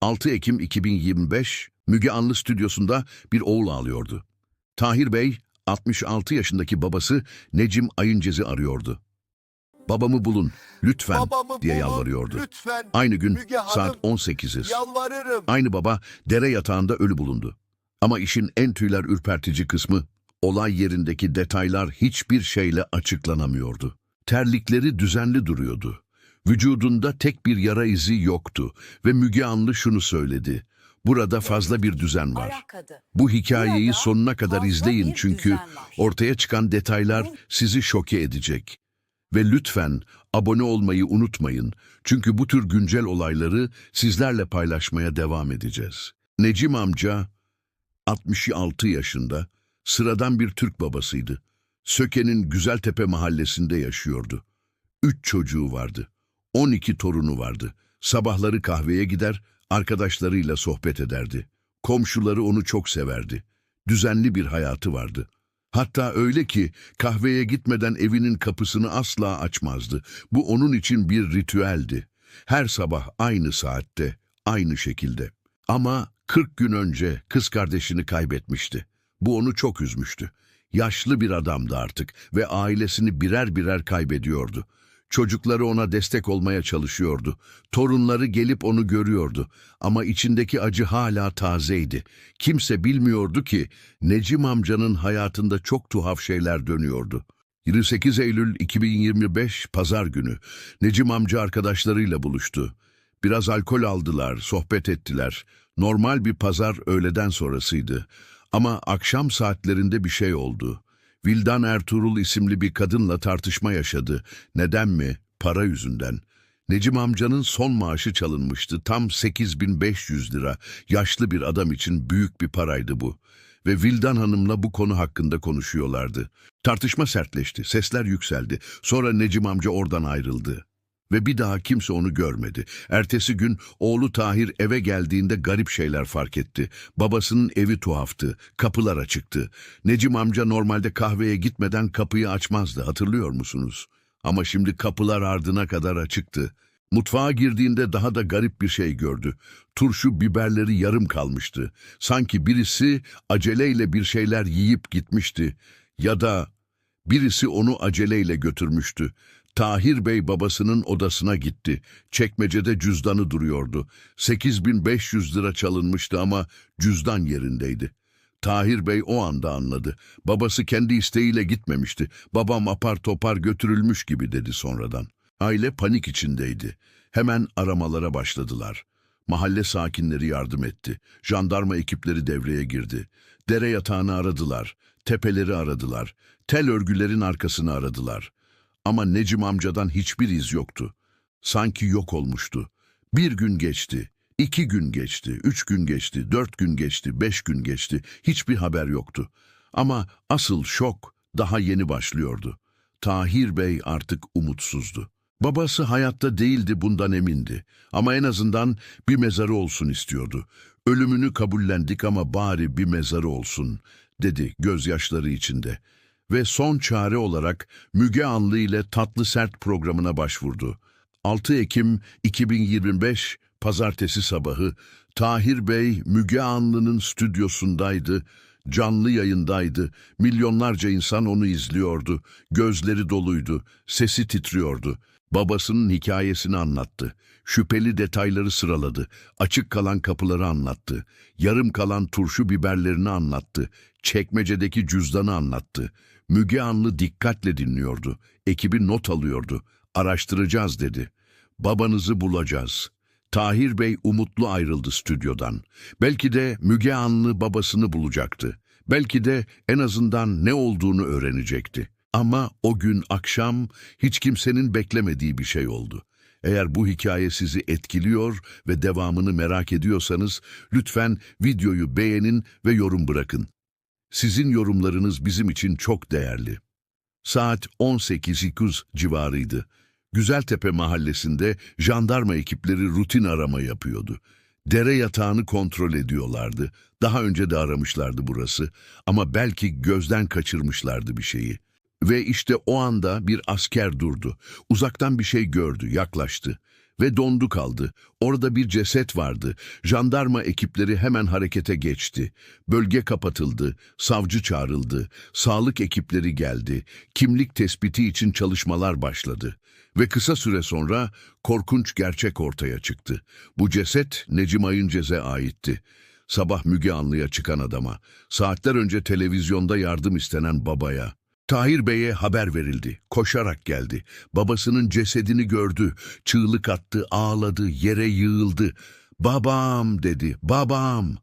6 Ekim 2025 Müge Anlı stüdyosunda bir oğul ağlıyordu. Tahir Bey, 66 yaşındaki babası Necim Ayıncez'i arıyordu. Babamı bulun, lütfen Babamı diye bulun, yalvarıyordu. Lütfen. Aynı gün Müge saat 18'iz. Yalvarırım. Aynı baba dere yatağında ölü bulundu. Ama işin en tüyler ürpertici kısmı, olay yerindeki detaylar hiçbir şeyle açıklanamıyordu. Terlikleri düzenli duruyordu. Vücudunda tek bir yara izi yoktu ve Müge Anlı şunu söyledi. Burada fazla bir düzen var. Bu hikayeyi sonuna kadar izleyin çünkü ortaya çıkan detaylar sizi şoke edecek. Ve lütfen abone olmayı unutmayın çünkü bu tür güncel olayları sizlerle paylaşmaya devam edeceğiz. Necim amca 66 yaşında sıradan bir Türk babasıydı. Söke'nin Güzeltepe mahallesinde yaşıyordu. Üç çocuğu vardı. 12 torunu vardı. Sabahları kahveye gider, arkadaşlarıyla sohbet ederdi. Komşuları onu çok severdi. Düzenli bir hayatı vardı. Hatta öyle ki kahveye gitmeden evinin kapısını asla açmazdı. Bu onun için bir ritüeldi. Her sabah aynı saatte, aynı şekilde. Ama 40 gün önce kız kardeşini kaybetmişti. Bu onu çok üzmüştü. Yaşlı bir adamdı artık ve ailesini birer birer kaybediyordu. Çocukları ona destek olmaya çalışıyordu. Torunları gelip onu görüyordu. Ama içindeki acı hala tazeydi. Kimse bilmiyordu ki Necim amcanın hayatında çok tuhaf şeyler dönüyordu. 28 Eylül 2025 Pazar günü Necim amca arkadaşlarıyla buluştu. Biraz alkol aldılar, sohbet ettiler. Normal bir pazar öğleden sonrasıydı. Ama akşam saatlerinde bir şey oldu. Vildan Ertuğrul isimli bir kadınla tartışma yaşadı. Neden mi? Para yüzünden. Necim amcanın son maaşı çalınmıştı. Tam 8500 lira. Yaşlı bir adam için büyük bir paraydı bu. Ve Vildan Hanım'la bu konu hakkında konuşuyorlardı. Tartışma sertleşti, sesler yükseldi. Sonra Necim amca oradan ayrıldı. Ve bir daha kimse onu görmedi. Ertesi gün oğlu Tahir eve geldiğinde garip şeyler fark etti. Babasının evi tuhaftı, kapılar açıktı. Necim amca normalde kahveye gitmeden kapıyı açmazdı, hatırlıyor musunuz? Ama şimdi kapılar ardına kadar açıktı. Mutfağa girdiğinde daha da garip bir şey gördü. Turşu biberleri yarım kalmıştı. Sanki birisi aceleyle bir şeyler yiyip gitmişti. Ya da birisi onu aceleyle götürmüştü. Tahir Bey babasının odasına gitti. Çekmecede cüzdanı duruyordu. 8500 lira çalınmıştı ama cüzdan yerindeydi. Tahir Bey o anda anladı. Babası kendi isteğiyle gitmemişti. Babam apar topar götürülmüş gibi dedi sonradan. Aile panik içindeydi. Hemen aramalara başladılar. Mahalle sakinleri yardım etti. Jandarma ekipleri devreye girdi. Dere yatağını aradılar. Tepeleri aradılar. Tel örgülerin arkasını aradılar. Ama Necim amcadan hiçbir iz yoktu. Sanki yok olmuştu. Bir gün geçti, iki gün geçti, üç gün geçti, dört gün geçti, beş gün geçti. Hiçbir haber yoktu. Ama asıl şok daha yeni başlıyordu. Tahir Bey artık umutsuzdu. Babası hayatta değildi bundan emindi. Ama en azından bir mezarı olsun istiyordu. Ölümünü kabullendik ama bari bir mezarı olsun, dedi gözyaşları içinde ve son çare olarak Müge Anlı ile Tatlı Sert programına başvurdu. 6 Ekim 2025 Pazartesi sabahı Tahir Bey Müge Anlı'nın stüdyosundaydı, canlı yayındaydı. Milyonlarca insan onu izliyordu. Gözleri doluydu, sesi titriyordu. Babasının hikayesini anlattı. Şüpheli detayları sıraladı. Açık kalan kapıları anlattı. Yarım kalan turşu biberlerini anlattı. Çekmecedeki cüzdanı anlattı. Müge Anlı dikkatle dinliyordu. Ekibi not alıyordu. Araştıracağız dedi. Babanızı bulacağız. Tahir Bey umutlu ayrıldı stüdyodan. Belki de Müge Anlı babasını bulacaktı. Belki de en azından ne olduğunu öğrenecekti. Ama o gün akşam hiç kimsenin beklemediği bir şey oldu. Eğer bu hikaye sizi etkiliyor ve devamını merak ediyorsanız lütfen videoyu beğenin ve yorum bırakın. Sizin yorumlarınız bizim için çok değerli. Saat 18.30 civarıydı. Güzeltepe mahallesinde jandarma ekipleri rutin arama yapıyordu. Dere yatağını kontrol ediyorlardı. Daha önce de aramışlardı burası ama belki gözden kaçırmışlardı bir şeyi. Ve işte o anda bir asker durdu. Uzaktan bir şey gördü, yaklaştı ve dondu kaldı. Orada bir ceset vardı. Jandarma ekipleri hemen harekete geçti. Bölge kapatıldı, savcı çağrıldı, sağlık ekipleri geldi. Kimlik tespiti için çalışmalar başladı. Ve kısa süre sonra korkunç gerçek ortaya çıktı. Bu ceset Necim Ayıncez'e aitti. Sabah Müge Anlı'ya çıkan adama, saatler önce televizyonda yardım istenen babaya. Tahir Bey'e haber verildi. Koşarak geldi. Babasının cesedini gördü. Çığlık attı, ağladı, yere yığıldı. Babam dedi, babam.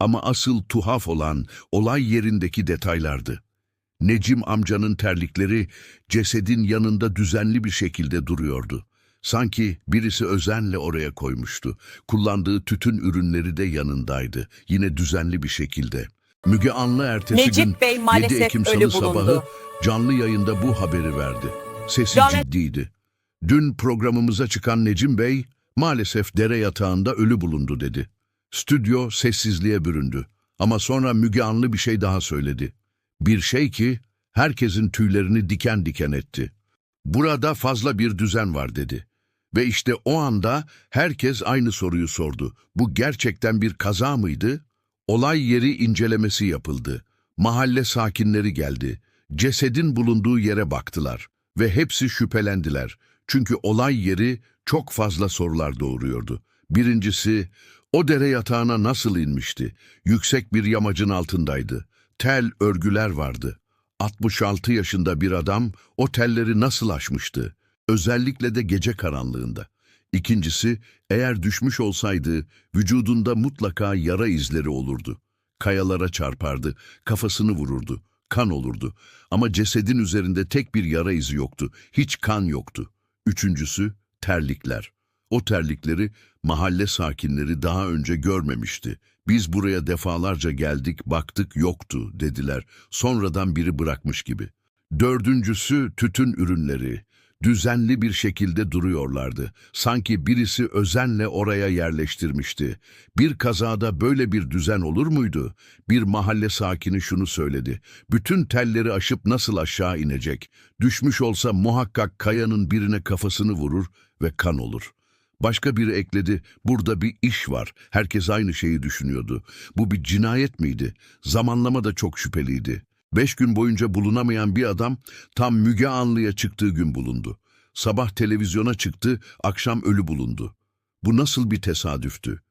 Ama asıl tuhaf olan olay yerindeki detaylardı. Necim amcanın terlikleri cesedin yanında düzenli bir şekilde duruyordu. Sanki birisi özenle oraya koymuştu. Kullandığı tütün ürünleri de yanındaydı. Yine düzenli bir şekilde. Müge Anlı ertesi Necip gün Bey 7 maalesef Ekim ölü Salı bulundu. sabahı canlı yayında bu haberi verdi. Sesi Can- ciddiydi. Dün programımıza çıkan Necim Bey maalesef dere yatağında ölü bulundu dedi. Stüdyo sessizliğe büründü. Ama sonra Müge Anlı bir şey daha söyledi. Bir şey ki herkesin tüylerini diken diken etti. Burada fazla bir düzen var dedi. Ve işte o anda herkes aynı soruyu sordu. Bu gerçekten bir kaza mıydı? Olay yeri incelemesi yapıldı. Mahalle sakinleri geldi. Cesedin bulunduğu yere baktılar ve hepsi şüphelendiler. Çünkü olay yeri çok fazla sorular doğuruyordu. Birincisi, o dere yatağına nasıl inmişti? Yüksek bir yamacın altındaydı. Tel örgüler vardı. 66 yaşında bir adam o telleri nasıl aşmıştı? Özellikle de gece karanlığında. İkincisi, eğer düşmüş olsaydı vücudunda mutlaka yara izleri olurdu. Kayalara çarpardı, kafasını vururdu, kan olurdu. Ama cesedin üzerinde tek bir yara izi yoktu, hiç kan yoktu. Üçüncüsü, terlikler. O terlikleri mahalle sakinleri daha önce görmemişti. Biz buraya defalarca geldik, baktık yoktu dediler. Sonradan biri bırakmış gibi. Dördüncüsü tütün ürünleri. Düzenli bir şekilde duruyorlardı. Sanki birisi özenle oraya yerleştirmişti. Bir kazada böyle bir düzen olur muydu? Bir mahalle sakini şunu söyledi. Bütün telleri aşıp nasıl aşağı inecek? Düşmüş olsa muhakkak kayanın birine kafasını vurur ve kan olur. Başka biri ekledi, burada bir iş var. Herkes aynı şeyi düşünüyordu. Bu bir cinayet miydi? Zamanlama da çok şüpheliydi. Beş gün boyunca bulunamayan bir adam tam Müge Anlı'ya çıktığı gün bulundu. Sabah televizyona çıktı, akşam ölü bulundu. Bu nasıl bir tesadüftü?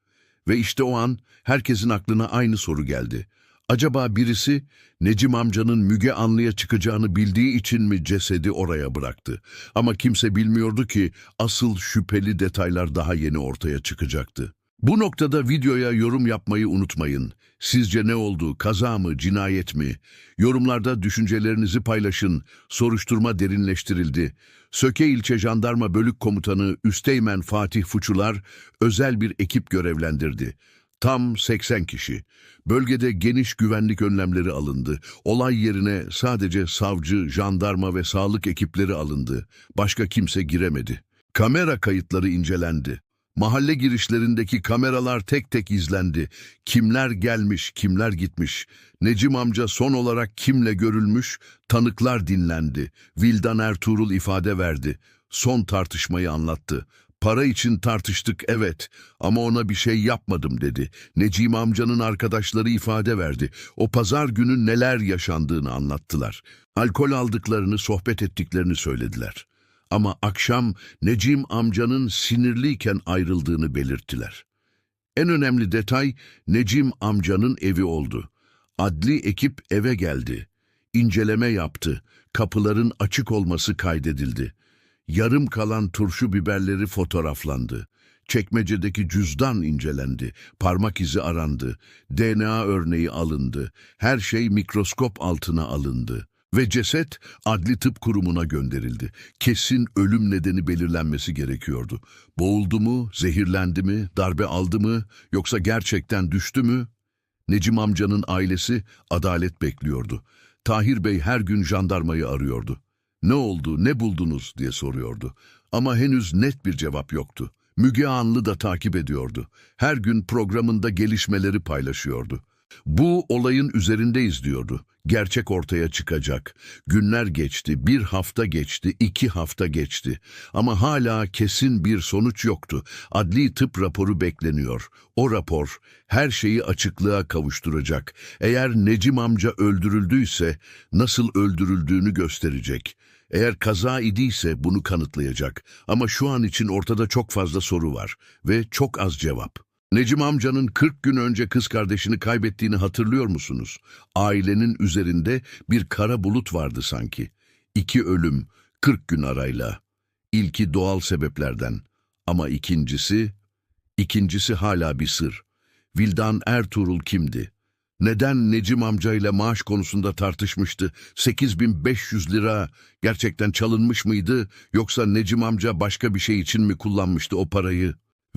Ve işte o an herkesin aklına aynı soru geldi. Acaba birisi Necim amcanın Müge Anlı'ya çıkacağını bildiği için mi cesedi oraya bıraktı? Ama kimse bilmiyordu ki asıl şüpheli detaylar daha yeni ortaya çıkacaktı. Bu noktada videoya yorum yapmayı unutmayın. Sizce ne oldu? Kaza mı, cinayet mi? Yorumlarda düşüncelerinizi paylaşın. Soruşturma derinleştirildi. Söke İlçe Jandarma Bölük Komutanı Üsteğmen Fatih Fuçular özel bir ekip görevlendirdi. Tam 80 kişi. Bölgede geniş güvenlik önlemleri alındı. Olay yerine sadece savcı, jandarma ve sağlık ekipleri alındı. Başka kimse giremedi. Kamera kayıtları incelendi. Mahalle girişlerindeki kameralar tek tek izlendi. Kimler gelmiş, kimler gitmiş. Necim amca son olarak kimle görülmüş, tanıklar dinlendi. Vildan Ertuğrul ifade verdi. Son tartışmayı anlattı. Para için tartıştık evet ama ona bir şey yapmadım dedi. Necim amcanın arkadaşları ifade verdi. O pazar günü neler yaşandığını anlattılar. Alkol aldıklarını, sohbet ettiklerini söylediler. Ama akşam Necim amcanın sinirliyken ayrıldığını belirttiler. En önemli detay Necim amcanın evi oldu. Adli ekip eve geldi. İnceleme yaptı. Kapıların açık olması kaydedildi. Yarım kalan turşu biberleri fotoğraflandı. Çekmecedeki cüzdan incelendi. Parmak izi arandı. DNA örneği alındı. Her şey mikroskop altına alındı. Ve ceset adli tıp kurumuna gönderildi. Kesin ölüm nedeni belirlenmesi gerekiyordu. Boğuldu mu, zehirlendi mi, darbe aldı mı, yoksa gerçekten düştü mü? Necim amcanın ailesi adalet bekliyordu. Tahir Bey her gün jandarmayı arıyordu. Ne oldu, ne buldunuz diye soruyordu. Ama henüz net bir cevap yoktu. Müge Anlı da takip ediyordu. Her gün programında gelişmeleri paylaşıyordu. Bu olayın üzerindeyiz diyordu. Gerçek ortaya çıkacak. Günler geçti, bir hafta geçti, iki hafta geçti. Ama hala kesin bir sonuç yoktu. Adli tıp raporu bekleniyor. O rapor her şeyi açıklığa kavuşturacak. Eğer Necim amca öldürüldüyse nasıl öldürüldüğünü gösterecek. Eğer kaza idiyse bunu kanıtlayacak. Ama şu an için ortada çok fazla soru var ve çok az cevap. Necim amcanın 40 gün önce kız kardeşini kaybettiğini hatırlıyor musunuz? Ailenin üzerinde bir kara bulut vardı sanki. İki ölüm, 40 gün arayla. İlki doğal sebeplerden ama ikincisi, ikincisi hala bir sır. Vildan Ertuğrul kimdi? Neden Necim amcayla maaş konusunda tartışmıştı? 8500 lira gerçekten çalınmış mıydı? Yoksa Necim amca başka bir şey için mi kullanmıştı o parayı?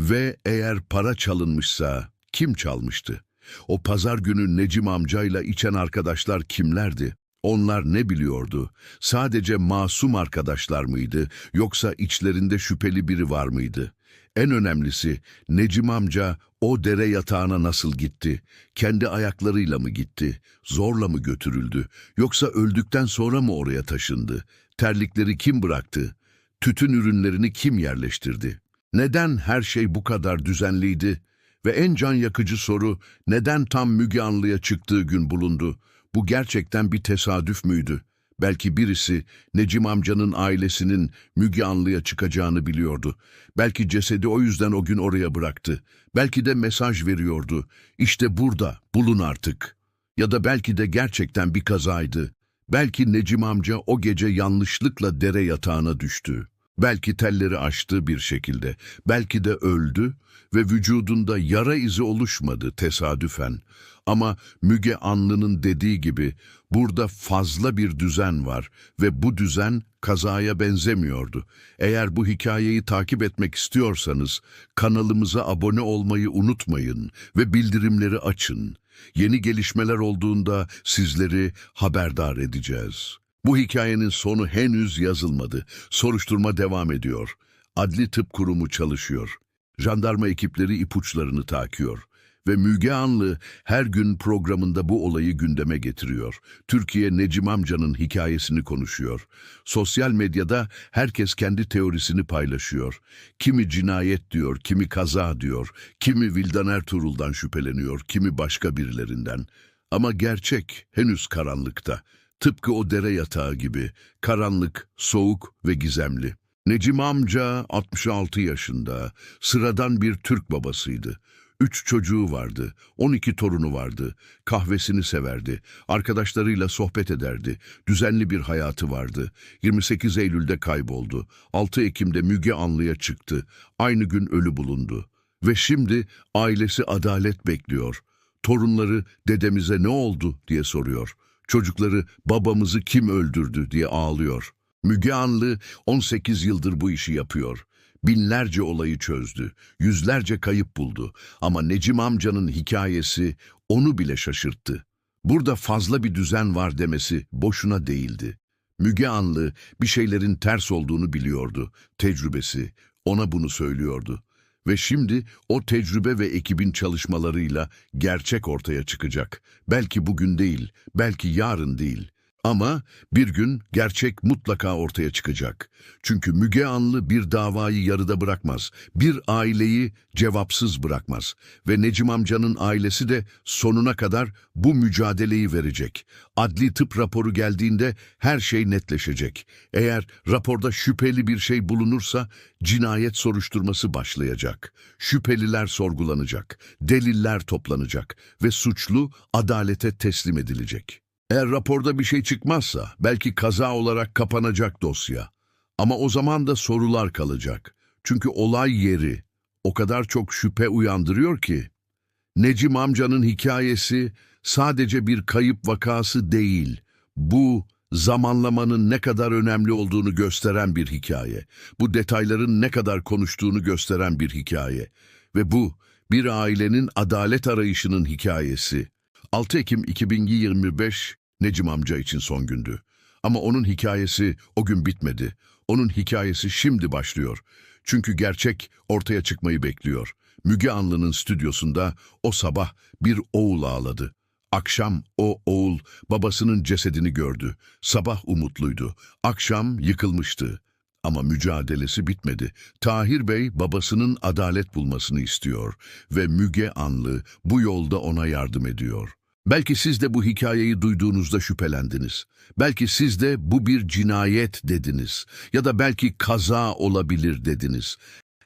Ve eğer para çalınmışsa kim çalmıştı? O pazar günü Necim amcayla içen arkadaşlar kimlerdi? Onlar ne biliyordu? Sadece masum arkadaşlar mıydı yoksa içlerinde şüpheli biri var mıydı? En önemlisi Necim amca o dere yatağına nasıl gitti? Kendi ayaklarıyla mı gitti? Zorla mı götürüldü? Yoksa öldükten sonra mı oraya taşındı? Terlikleri kim bıraktı? Tütün ürünlerini kim yerleştirdi? Neden her şey bu kadar düzenliydi? Ve en can yakıcı soru, neden tam Müge Anlı'ya çıktığı gün bulundu? Bu gerçekten bir tesadüf müydü? Belki birisi Necim amcanın ailesinin Müge Anlı'ya çıkacağını biliyordu. Belki cesedi o yüzden o gün oraya bıraktı. Belki de mesaj veriyordu. İşte burada, bulun artık. Ya da belki de gerçekten bir kazaydı. Belki Necim amca o gece yanlışlıkla dere yatağına düştü. Belki telleri açtı bir şekilde, belki de öldü ve vücudunda yara izi oluşmadı tesadüfen. Ama Müge Anlı'nın dediği gibi burada fazla bir düzen var ve bu düzen kazaya benzemiyordu. Eğer bu hikayeyi takip etmek istiyorsanız kanalımıza abone olmayı unutmayın ve bildirimleri açın. Yeni gelişmeler olduğunda sizleri haberdar edeceğiz. Bu hikayenin sonu henüz yazılmadı. Soruşturma devam ediyor. Adli Tıp Kurumu çalışıyor. Jandarma ekipleri ipuçlarını takıyor. Ve Müge Anlı her gün programında bu olayı gündeme getiriyor. Türkiye Necim amcanın hikayesini konuşuyor. Sosyal medyada herkes kendi teorisini paylaşıyor. Kimi cinayet diyor, kimi kaza diyor, kimi Vildan Ertuğrul'dan şüpheleniyor, kimi başka birilerinden. Ama gerçek henüz karanlıkta. Tıpkı o dere yatağı gibi, karanlık, soğuk ve gizemli. Necim amca 66 yaşında, sıradan bir Türk babasıydı. Üç çocuğu vardı, 12 torunu vardı, kahvesini severdi, arkadaşlarıyla sohbet ederdi, düzenli bir hayatı vardı. 28 Eylül'de kayboldu, 6 Ekim'de Müge Anlı'ya çıktı, aynı gün ölü bulundu. Ve şimdi ailesi adalet bekliyor. Torunları dedemize ne oldu diye soruyor. Çocukları babamızı kim öldürdü diye ağlıyor. Müge Anlı 18 yıldır bu işi yapıyor. Binlerce olayı çözdü, yüzlerce kayıp buldu ama Necim amcanın hikayesi onu bile şaşırttı. Burada fazla bir düzen var demesi boşuna değildi. Müge Anlı bir şeylerin ters olduğunu biliyordu. Tecrübesi ona bunu söylüyordu. Ve şimdi o tecrübe ve ekibin çalışmalarıyla gerçek ortaya çıkacak. Belki bugün değil, belki yarın değil. Ama bir gün gerçek mutlaka ortaya çıkacak. Çünkü Müge Anlı bir davayı yarıda bırakmaz, bir aileyi cevapsız bırakmaz. Ve Necim amcanın ailesi de sonuna kadar bu mücadeleyi verecek. Adli tıp raporu geldiğinde her şey netleşecek. Eğer raporda şüpheli bir şey bulunursa cinayet soruşturması başlayacak. Şüpheliler sorgulanacak, deliller toplanacak ve suçlu adalete teslim edilecek. Eğer raporda bir şey çıkmazsa belki kaza olarak kapanacak dosya. Ama o zaman da sorular kalacak. Çünkü olay yeri o kadar çok şüphe uyandırıyor ki. Necim amcanın hikayesi sadece bir kayıp vakası değil. Bu zamanlamanın ne kadar önemli olduğunu gösteren bir hikaye. Bu detayların ne kadar konuştuğunu gösteren bir hikaye. Ve bu bir ailenin adalet arayışının hikayesi. 6 Ekim 2025 Necim amca için son gündü. Ama onun hikayesi o gün bitmedi. Onun hikayesi şimdi başlıyor. Çünkü gerçek ortaya çıkmayı bekliyor. Müge Anlı'nın stüdyosunda o sabah bir oğul ağladı. Akşam o oğul babasının cesedini gördü. Sabah umutluydu. Akşam yıkılmıştı. Ama mücadelesi bitmedi. Tahir Bey babasının adalet bulmasını istiyor ve Müge Anlı bu yolda ona yardım ediyor. Belki siz de bu hikayeyi duyduğunuzda şüphelendiniz. Belki siz de bu bir cinayet dediniz ya da belki kaza olabilir dediniz.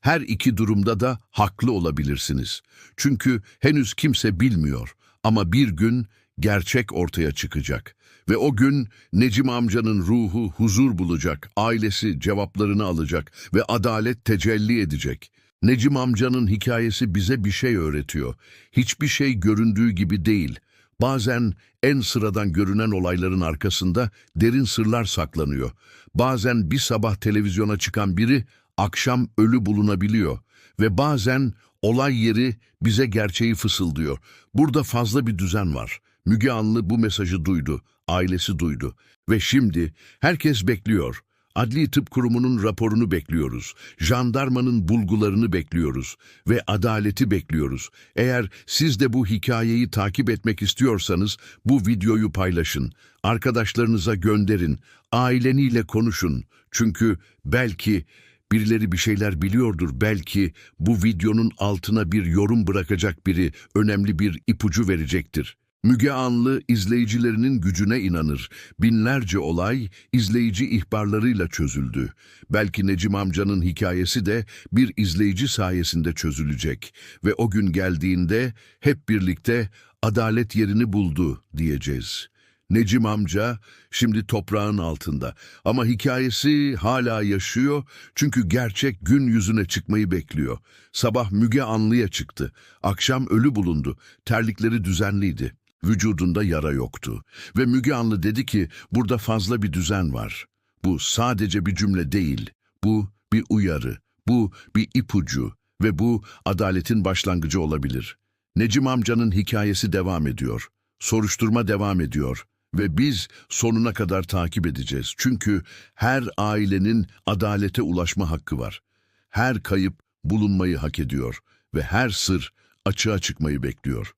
Her iki durumda da haklı olabilirsiniz. Çünkü henüz kimse bilmiyor ama bir gün gerçek ortaya çıkacak. Ve o gün Necim amcanın ruhu huzur bulacak, ailesi cevaplarını alacak ve adalet tecelli edecek. Necim amcanın hikayesi bize bir şey öğretiyor. Hiçbir şey göründüğü gibi değil. Bazen en sıradan görünen olayların arkasında derin sırlar saklanıyor. Bazen bir sabah televizyona çıkan biri akşam ölü bulunabiliyor ve bazen olay yeri bize gerçeği fısıldıyor. Burada fazla bir düzen var. Müge Anlı bu mesajı duydu, ailesi duydu ve şimdi herkes bekliyor. Adli Tıp Kurumu'nun raporunu bekliyoruz. Jandarmanın bulgularını bekliyoruz ve adaleti bekliyoruz. Eğer siz de bu hikayeyi takip etmek istiyorsanız bu videoyu paylaşın. Arkadaşlarınıza gönderin. Aileniyle konuşun. Çünkü belki birileri bir şeyler biliyordur. Belki bu videonun altına bir yorum bırakacak biri önemli bir ipucu verecektir. Müge Anlı izleyicilerinin gücüne inanır. Binlerce olay izleyici ihbarlarıyla çözüldü. Belki Necim amcanın hikayesi de bir izleyici sayesinde çözülecek ve o gün geldiğinde hep birlikte adalet yerini buldu diyeceğiz. Necim amca şimdi toprağın altında ama hikayesi hala yaşıyor çünkü gerçek gün yüzüne çıkmayı bekliyor. Sabah Müge Anlı'ya çıktı. Akşam ölü bulundu. Terlikleri düzenliydi. Vücudunda yara yoktu. Ve Müge Anlı dedi ki burada fazla bir düzen var. Bu sadece bir cümle değil. Bu bir uyarı. Bu bir ipucu ve bu adaletin başlangıcı olabilir. Necim amcanın hikayesi devam ediyor. Soruşturma devam ediyor ve biz sonuna kadar takip edeceğiz. Çünkü her ailenin adalete ulaşma hakkı var. Her kayıp bulunmayı hak ediyor ve her sır açığa çıkmayı bekliyor.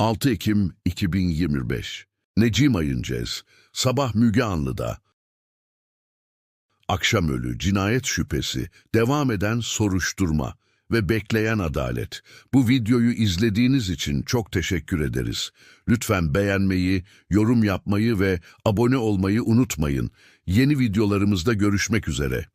6 Ekim 2025 Necim Ayıncez Sabah Müge Anlı'da Akşam ölü, cinayet şüphesi, devam eden soruşturma ve bekleyen adalet. Bu videoyu izlediğiniz için çok teşekkür ederiz. Lütfen beğenmeyi, yorum yapmayı ve abone olmayı unutmayın. Yeni videolarımızda görüşmek üzere.